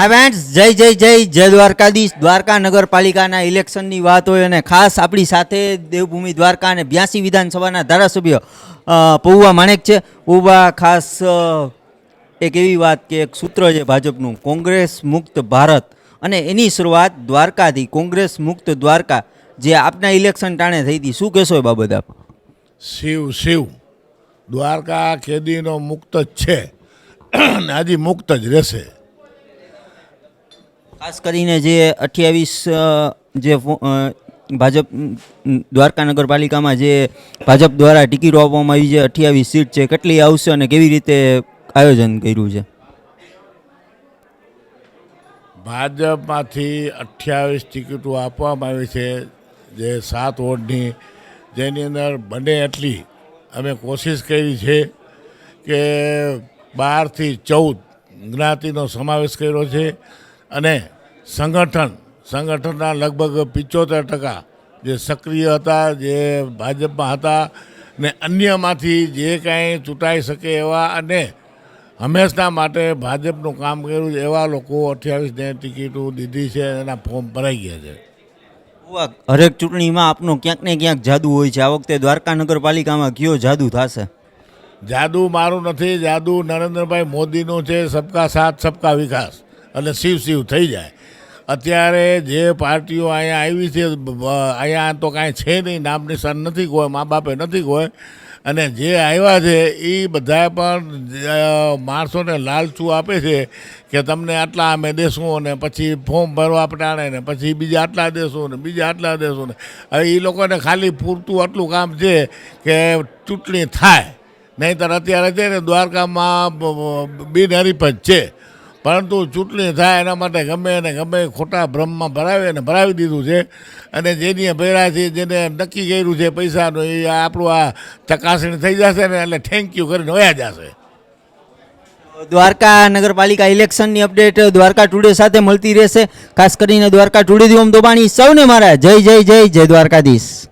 હા ફ્રેન્ડ્સ જય જય જય જય દ્વારકાધીશ. દ્વારકા નગરપાલિકાના ઇલેક્શનની વાત હોય અને ખાસ આપણી સાથે દેવભૂમિ દ્વારકા અને બ્યાસી વિધાનસભાના ધારાસભ્ય પૌવા માણેક છે. પૌવા ખાસ એક એવી વાત કે એક સૂત્ર છે ભાજપનું, કોંગ્રેસ મુક્ત ભારત. અને એની શરૂઆત દ્વારકાથી, કોંગ્રેસ મુક્ત દ્વારકા, જે આપના ઇલેક્શન ટાણે થઈ હતી. શું કહેશો એ બાબત આપ? શિવ શિવ. દ્વારકા કેદીનો મુક્ત જ છે. હજી મુક્ત જ રહેશે. ખાસ કરીને જે અઠ્યાવીસ જે ભાજપ દ્વારકા નગરપાલિકામાં જે ભાજપ દ્વારા ટિકિટો આપવામાં આવી છે, અઠ્યાવીસ સીટ છે, કેટલી આવશે અને કેવી રીતે આયોજન કર્યું છે? ભાજપમાંથી અઠ્યાવીસ ટિકિટો આપવામાં આવી છે, જે સાત વોર્ડની, જેની અંદર બને એટલી અમે કોશિશ કરી છે કે બારથી ચૌદ જ્ઞાતિનો સમાવેશ કર્યો છે અને સંગઠન સંગઠનના લગભગ પિચોતેર ટકા જે સક્રિય હતા જે ભાજપમાં હતા ને અન્યમાંથી જે કાંઈ ચૂંટાઈ શકે એવા અને હંમેશના માટે ભાજપનું કામ કર્યું એવા લોકો અઠ્યાવીસને ટિકિટો દીધી છે એના ફોર્મ ભરાઈ ગયા છે. હરેક ચૂંટણીમાં આપનો ક્યાંક ને ક્યાંક જાદુ હોય છે. આ વખતે દ્વારકા નગરપાલિકામાં કયો જાદુ થશે? જાદુ મારું નથી જાદુ નરેન્દ્રભાઈ મોદીનું છે સબકા સાથ સબકા વિકાસ. અને શિવ શિવ થઈ જાય. અત્યારે જે પાર્ટીઓ અહીંયા આવી છે અહીંયા તો કાંઈ છે નહીં, નામ નિશાન નથી કોઈ, મા બાપે નથી કોઈ. અને જે આવ્યા છે એ બધા પણ માણસોને લાલચું આપે છે કે તમને આટલા અમે દેશું અને પછી ફોર્મ ભરવા પટાણે ને પછી બીજા આટલા દેશું ને બીજા આટલા દેશું ને. હવે એ લોકોને ખાલી પૂરતું આટલું કામ છે કે ચૂંટણી થાય. નહીંતર અત્યારે છે ને દ્વારકામાં બિનહરીફ જ છે. પરંતુ ચૂંટણી થાય એના માટે ગમે એને ગમે ખોટા ભ્રમમાં ભરાવે અને ભરાવી દીધું છે. અને જેની ભેરા છે જેને નક્કી કર્યું છે પૈસાનું, એ આપણું આ ચકાસણી થઈ જશે ને એટલે થેન્ક યુ કરીને વયા જશે. દ્વારકા નગરપાલિકા ઇલેક્શનની અપડેટ દ્વારકા ટુડે સાથે મળતી રહેશે. ખાસ કરીને દ્વારકા ટુડે ઓમ દોબાણી. સૌને મારા જય જય જય જય દ્વારકાધીશ.